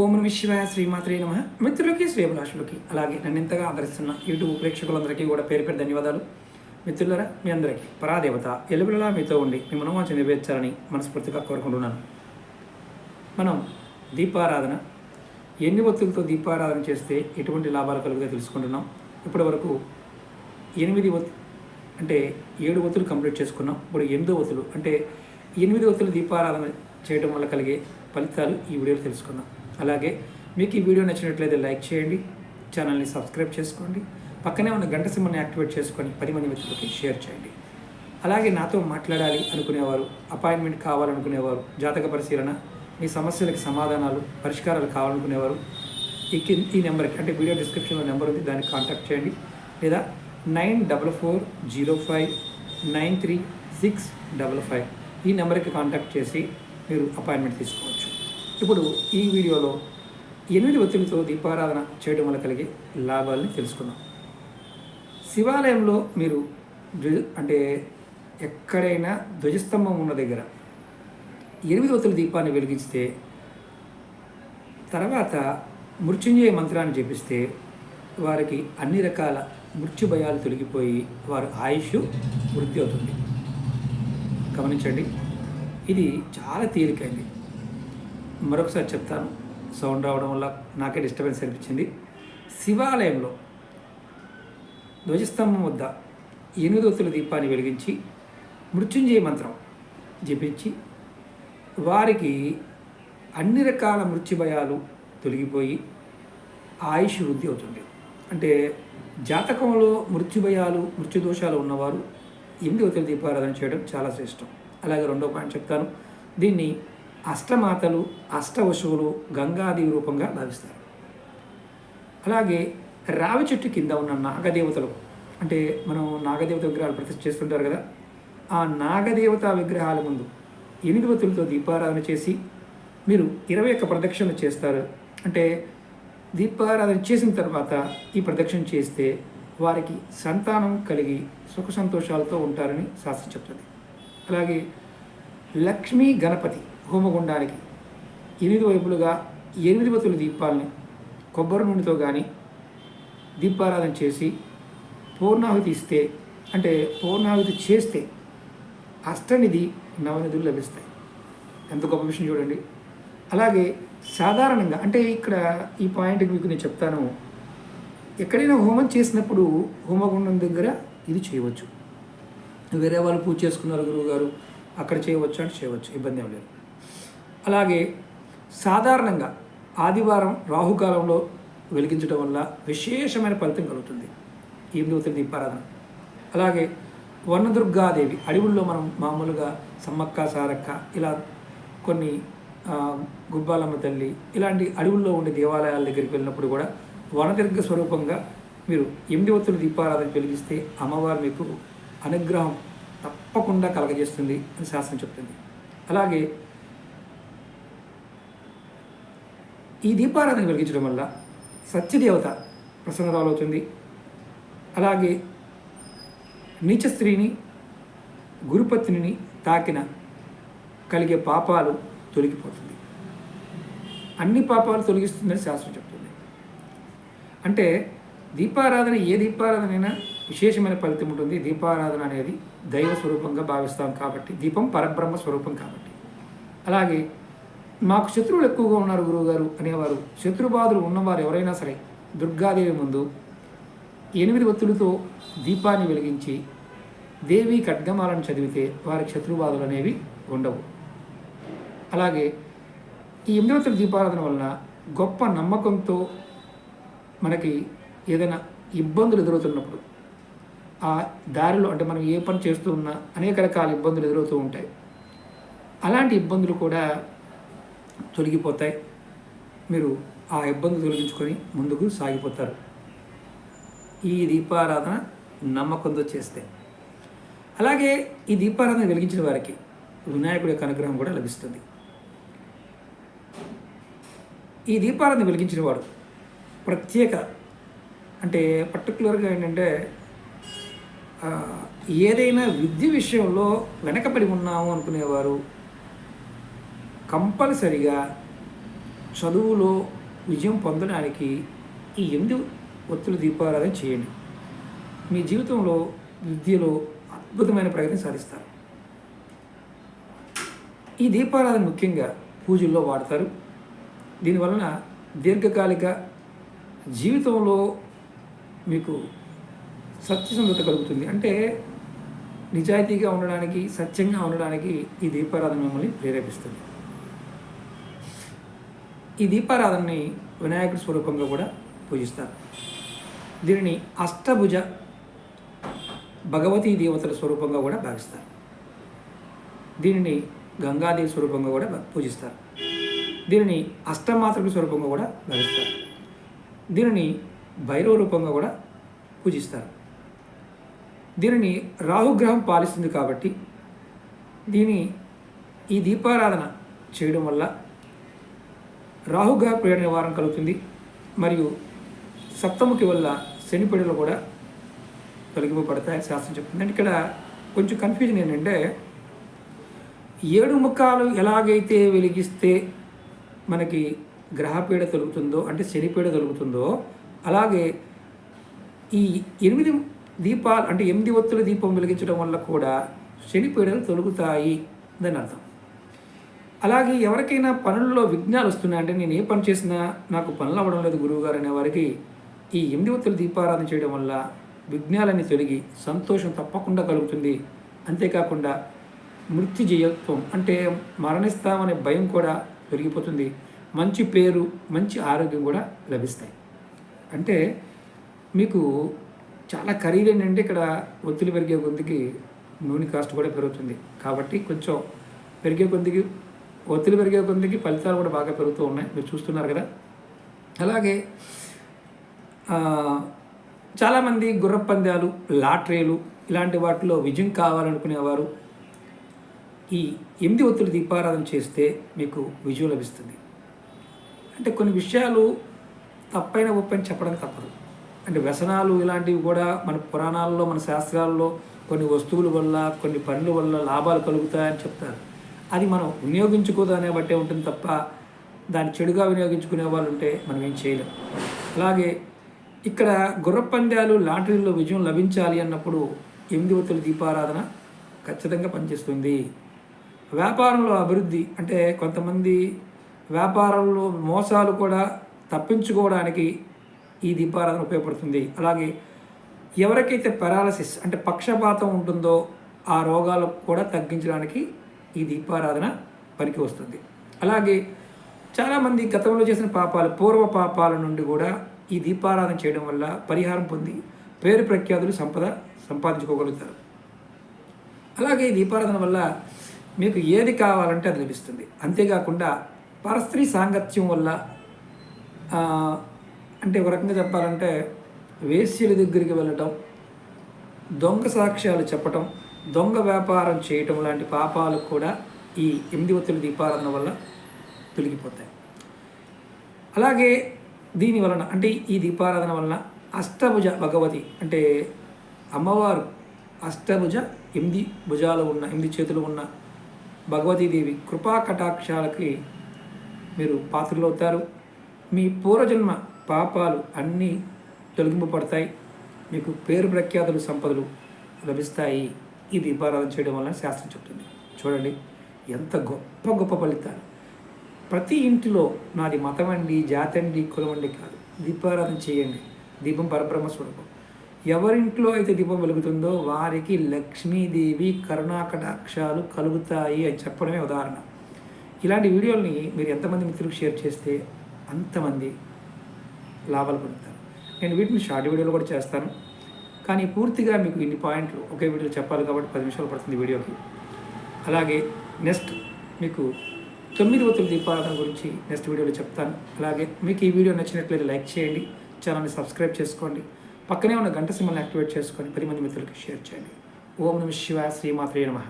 ఓం నమ శివాయ శ్రీమాత్రే నమ. మిత్రులకి శ్రీభిలాషులకి అలాగే నన్ను ఎంతగా ఆదరిస్తున్న యూట్యూబ్ ప్రేక్షకులందరికీ కూడా పేరు పేరు ధన్యవాదాలు. మిత్రులరా మీ అందరికీ పరాదేవత ఎలుగులలా మీతో ఉండి మీ మనోవాంఛ నెరవేర్చాలని మనస్ఫూర్తిగా కోరుకుంటున్నాను. మనం దీపారాధన ఎన్ని ఒత్తులతో దీపారాధన చేస్తే ఎటువంటి లాభాలు కలుగుతాయో తెలుసుకుంటున్నాం. ఇప్పటి వరకు ఎనిమిది ఒత్తు అంటే ఏడు ఒత్తులు కంప్లీట్ చేసుకున్నాం. ఇప్పుడు ఎనిమిదో ఒత్తులు అంటే ఎనిమిది ఒత్తులు దీపారాధన చేయడం వల్ల కలిగే ఫలితాలు ఈ వీడియోలో తెలుసుకుందాం. అలాగే మీకు ఈ వీడియో నచ్చినట్లయితే లైక్ చేయండి ఛానల్ని సబ్స్క్రైబ్ చేసుకోండి పక్కనే ఉన్న గంట సింహని యాక్టివేట్ చేసుకొని పది మంది మిత్రులకి షేర్ చేయండి. అలాగే నాతో మాట్లాడాలి అనుకునేవారు అపాయింట్మెంట్ కావాలనుకునేవారు జాతక పరిశీలన మీ సమస్యలకు సమాధానాలు పరిష్కారాలు కావాలనుకునేవారు ఈ కింద ఈ నెంబర్కి అంటే వీడియో డిస్క్రిప్షన్లో నెంబర్ ఉంది దాన్ని కాంటాక్ట్ చేయండి. లేదా nine double four zero five nine three six double five ఈ నెంబర్కి కాంటాక్ట్ చేసి మీరు అపాయింట్మెంట్ తీసుకోవచ్చు. ఇప్పుడు ఈ వీడియోలో ఎనిమిది ఒత్తిడితో దీపారాధన చేయడం వల్ల కలిగే లాభాలని తెలుసుకుందాం. శివాలయంలో మీరు అంటే ఎక్కడైనా ధ్వజస్తంభం ఉన్న దగ్గర ఎనిమిది ఒత్తుల దీపాన్ని వెలిగిస్తే తర్వాత మృత్యుంజయ మంత్రాన్ని జపిస్తే వారికి అన్ని రకాల మృత్యు భయాలు తొలగిపోయి వారు ఆయుష్ వృద్ధి అవుతుంది. గమనించండి. ఇది చాలా తేలికైంది. మరొకసారి చెప్తాను. సౌండ్ రావడం వల్ల నాకే డిస్టర్బెన్స్ అనిపించింది. శివాలయంలో ధ్వజస్తంభం వద్ద ఎనిమిది దీపాన్ని వెలిగించి మృత్యుంజయ మంత్రం జపించి వారికి అన్ని రకాల మృత్యు భయాలు తొలగిపోయి ఆయుష్ వృద్ధి అవుతుంది. అంటే జాతకంలో మృత్యు భయాలు మృత్యు దోషాలు ఉన్నవారు ఎనిమిది దీపారాధన చేయడం చాలా శ్రేష్టం. అలాగే రెండో పాయింట్ చెప్తాను. దీన్ని అష్టమాతలు అష్టవశువులు గంగాదేవి రూపంగా భావిస్తారు. అలాగే రావి చెట్టు కింద ఉన్న నాగదేవతలు అంటే మనం నాగదేవత విగ్రహాలు ప్రతిష్ఠ చేస్తుంటారు కదా ఆ నాగదేవత విగ్రహాల ముందు ఎనిమిది ఒత్తులతో దీపారాధన చేసి మీరు ఇరవై ఒక్క ప్రదక్షిణ చేస్తారు. అంటే దీపారాధన చేసిన తర్వాత ఈ ప్రదక్షిణ చేస్తే వారికి సంతానం కలిగి సుఖ సంతోషాలతో ఉంటారని శాస్త్రం చెప్తుంది. అలాగే లక్ష్మీ గణపతి హోమగుండానికి ఎనిమిది వైపులుగా ఎనిమిది బతుల దీపాలని కొబ్బరి నూనెతో కానీ దీపారాధన చేసి పూర్ణాహుతి ఇస్తే అంటే పూర్ణాహుతి చేస్తే అష్టనిధి నవనిధులు లభిస్తాయి. ఎంత గొప్ప విషయం చూడండి. అలాగే సాధారణంగా అంటే ఇక్కడ ఈ పాయింట్కి మీకు నేను చెప్తాను. ఎక్కడైనా హోమం చేసినప్పుడు హోమగుండం దగ్గర ఇది చేయవచ్చు. వేరే వాళ్ళు పూజ చేసుకున్నారు గురువు గారు అక్కడ చేయవచ్చు అంటే చేయవచ్చు ఇబ్బంది ఏం లేదు. అలాగే సాధారణంగా ఆదివారం రాహుకాలంలో వెలిగించడం వల్ల విశేషమైన ఫలితం కలుగుతుంది. ఎనిమిదవ తేదీ దీపారాధన అలాగే వనదుర్గాదేవి అడవుల్లో మనం మామూలుగా సమ్మక్క సారక్క ఇలా కొన్ని గుబ్బాలమ్మ తల్లి ఇలాంటి అడవుల్లో ఉండే దేవాలయాల దగ్గరికి వెళ్ళినప్పుడు కూడా వనదుర్గ స్వరూపంగా మీరు ఎనిమిది దీపారాధన వెలిగిస్తే అమ్మవారు మీకు అనుగ్రహం తప్పకుండా కలగజేస్తుంది అని శాస్త్రం చెప్తుంది. అలాగే ఈ దీపారాధన వెలిగించడం వల్ల సత్యదేవత ప్రసన్నరాలవుతుంది అలాగే నీచ స్త్రీని గురుపత్నిని తాకిన కలిగే పాపాలు తొలగిపోతుంది. అన్ని పాపాలు తొలగిస్తుందని శాస్త్రం చెప్తుంది. అంటే దీపారాధన ఏ దీపారాధన అయినా విశేషమైన ఫలితం ఉంటుంది. దీపారాధన అనేది దైవ స్వరూపంగా భావిస్తాం కాబట్టి దీపం పరబ్రహ్మ స్వరూపం కాబట్టి. అలాగే మాకు శత్రువులు ఎక్కువగా ఉన్నారు గురువుగారు అనేవారు. శత్రుబాధలు ఉన్నవారు ఎవరైనా సరే దుర్గాదేవి ముందు ఎనిమిది ఒత్తులతో దీపాన్ని వెలిగించి దేవి ఖడ్గమాలను చదివితే వారికి శత్రుబాధలు అనేవి ఉండవు. అలాగే ఈ ఎనిమిది ఒత్తుల దీపారాధన వలన గొప్ప నమ్మకంతో మనకి ఏదైనా ఇబ్బందులు ఎదురవుతున్నప్పుడు ఆ దారిలో అంటే మనం ఏ పని చేస్తూ ఉన్నా అనేక రకాల ఇబ్బందులు ఎదురవుతూ ఉంటాయి. అలాంటి ఇబ్బందులు కూడా తొలగిపోతాయి. మీరు ఆ ఇబ్బంది తొలగించుకొని ముందుకు సాగిపోతారు. ఈ దీపారాధన నమ్మకంతో చేస్తే. అలాగే ఈ దీపారాధన వెలిగించిన వారికి వినాయకుడి యొక్క అనుగ్రహం కూడా లభిస్తుంది. ఈ దీపారాధన వెలిగించిన వాడు ప్రత్యేక అంటే పర్టికులర్గా ఏంటంటే ఏదైనా విద్య విషయంలో వెనకబడి ఉన్నాము అనుకునేవారు కంపల్సరిగా చదువులో విజయం పొందడానికి ఈ ఎనిమిది ఒత్తుల దీపారాధన చేయండి. మీ జీవితంలో విద్యలో అద్భుతమైన ప్రగతిని సాధిస్తారు. ఈ దీపారాధన ముఖ్యంగా పూజల్లో వాడతారు. దీనివలన దీర్ఘకాలిక జీవితంలో మీకు సత్యసంధత కలుగుతుంది. అంటే నిజాయితీగా ఉండడానికి సత్యంగా ఉండడానికి ఈ దీపారాధన మిమ్మల్ని ప్రేరేపిస్తుంది. ఈ దీపారాధనని వినాయకుడి స్వరూపంగా కూడా పూజిస్తారు. దీనిని అష్టభుజ భగవతీ దేవతల స్వరూపంగా కూడా భావిస్తారు. దీనిని గంగాదేవి స్వరూపంగా కూడా పూజిస్తారు. దీనిని అష్టమాతృక స్వరూపంగా కూడా భావిస్తారు. దీనిని భైరవ రూపంగా కూడా పూజిస్తారు. దీనిని రాహుగ్రహం పాలిస్తుంది కాబట్టి దీని ఈ దీపారాధన చేయడం వల్ల రాహుగా పీడ నివారణ కలుగుతుంది. మరియు సప్తముఖి వల్ల శనిపీడలు కూడా తొలగింపబడతాయని శాస్త్రం చెప్తుంది. అంటే ఇక్కడ కొంచెం కన్ఫ్యూజన్ ఏంటంటే ఏడు ముఖాలు ఎలాగైతే వెలిగిస్తే మనకి గ్రహపీడ తొలుగుతుందో అంటే శనిపీడ తొలుగుతుందో అలాగే ఈ ఎనిమిది దీపాలు అంటే ఎనిమిది ఒత్తుల దీపం వెలిగించడం వల్ల కూడా శనిపీడలు తొలుగుతాయి అని అర్థం. అలాగే ఎవరికైనా పనుల్లో విఘ్నాలు వస్తున్నాయి? అంటే నేను ఏ పని చేసినా నాకు పనులు అవ్వడం లేదు గురువుగారు అనే వారికి ఈ ఎనిమిది ఒత్తులు దీపారాధన చేయడం వల్ల విఘ్నాలన్నీ తొలగి సంతోషం తప్పకుండా కలుగుతుంది. అంతేకాకుండా మృత్యుజయత్వం అంటే మరణిస్తామనే భయం కూడా పెరిగిపోతుంది మంచి పేరు మంచి ఆరోగ్యం కూడా లభిస్తాయి. అంటే మీకు చాలా ఖరీదేంటంటే ఇక్కడ ఒత్తిడి పెరిగే కొద్దికి నూనె కాస్ట్ కూడా పెరుగుతుంది. కాబట్టి కొంచెం పెరిగే కొద్దికి ఒత్తిడి పెరిగే కొద్దికి ఫలితాలు కూడా బాగా పెరుగుతూ ఉన్నాయి. మీరు చూస్తున్నారు కదా. అలాగే చాలామంది గుర్ర పందాలు లాటరీలు ఇలాంటి వాటిలో విజయం కావాలనుకునేవారు. ఈ ఎనిమిది ఒత్తులు దీపారాధన చేస్తే మీకు విజయం లభిస్తుంది. అంటే కొన్ని విషయాలు తప్పైన ఒప్పని చెప్పడం తప్పదు. అంటే వ్యసనాలు ఇలాంటివి కూడా మన పురాణాల్లో మన శాస్త్రాల్లో కొన్ని వస్తువుల వల్ల కొన్ని పనుల వల్ల లాభాలు కలుగుతాయని చెప్తారు. అది మనం వినియోగించుకోదానే బట్టే ఉంటుంది తప్ప దాన్ని చెడుగా వినియోగించుకునే వాళ్ళు ఉంటే మనం ఏం చేయలేం. అలాగే ఇక్కడ గుర్ర పందాలు లాటరీలో విజయం లభించాలి అన్నప్పుడు ఎనిమిది ఒత్తుల దీపారాధన ఖచ్చితంగా పనిచేస్తుంది. వ్యాపారంలో అభివృద్ధి అంటే కొంతమంది వ్యాపారంలో మోసాలు కూడా తప్పించుకోవడానికి ఈ దీపారాధన ఉపయోగపడుతుంది. అలాగే ఎవరికైతే పెరాలసిస్ అంటే పక్షపాతం ఉంటుందో ఆ రోగాలు కూడా తగ్గించడానికి ఈ దీపారాధన పనికి వస్తుంది. అలాగే చాలామంది గతంలో చేసిన పాపాలు పూర్వ పాపాల నుండి కూడా ఈ దీపారాధన చేయడం వల్ల పరిహారం పొంది పేరు ప్రఖ్యాతులు సంపద సంపాదించుకోగలుగుతారు. అలాగే ఈ దీపారాధన వల్ల మీకు ఏది కావాలంటే అది లభిస్తుంది. అంతేకాకుండా పరస్త్రీ సాంగత్యం వల్ల అంటే ఒక రకంగా చెప్పాలంటే వేశ్యుల దగ్గరికి వెళ్ళటం దొంగ సాక్ష్యాలు చెప్పటం దొంగ వ్యాపారం చేయటం లాంటి పాపాలు కూడా ఈ ఎనిమిది ఒత్తుల దీపారాధన వల్ల తొలగిపోతాయి. అలాగే దీని వలన అంటే ఈ దీపారాధన వలన అష్టభుజ భగవతి అంటే అమ్మవారు అష్టభుజ ఎనిమిది భుజాలు ఉన్న ఎనిమిది చేతులు ఉన్న భగవతీదేవి కృపా కటాక్షాలకి మీరు పాత్రలవుతారు. మీ పూర్వజన్మ పాపాలు అన్నీ తొలగింపబడతాయి. మీకు పేరు ప్రఖ్యాతులు సంపదలు లభిస్తాయి. ఈ దీపారాధన చేయడం వలన శాస్త్రం చెప్తుంది. చూడండి ఎంత గొప్ప గొప్ప ఫలితాలు. ప్రతి ఇంటిలో నాది మతం అండి జాతి అండి కులం అండి కాదు. దీపారాధన చేయండి. దీపం పరబ్రహ్మ స్వరూపం. ఎవరింట్లో అయితే దీపం వెలుగుతుందో వారికి లక్ష్మీదేవి కరుణాకటాక్షాలు కలుగుతాయి అని చెప్పడమే ఉదాహరణ. ఇలాంటి వీడియోల్ని మీరు ఎంతమంది మిత్రులకు షేర్ చేస్తే అంతమంది లాభాలు పొందుతారు. నేను వీటిని షార్ట్ వీడియోలు కూడా చేస్తాను. కానీ పూర్తిగా మీకు ఇన్ని పాయింట్లు ఒకే వీడియోలో చెప్పాలి కాబట్టి పది నిమిషాలు పడుతుంది వీడియోకి. అలాగే నెక్స్ట్ మీకు తొమ్మిది ఒత్తుల దీపారాధన గురించి నెక్స్ట్ వీడియోలో చెప్తాను. అలాగే మీకు ఈ వీడియో నచ్చినట్లయితే లైక్ చేయండి ఛానల్ని సబ్స్క్రైబ్ చేసుకోండి పక్కనే ఉన్న గంట సింబల్ని యాక్టివేట్ చేసుకొని పది మంది మిత్రులకి షేర్ చేయండి. ఓం నమ శివ శ్రీమాత్రే నమ.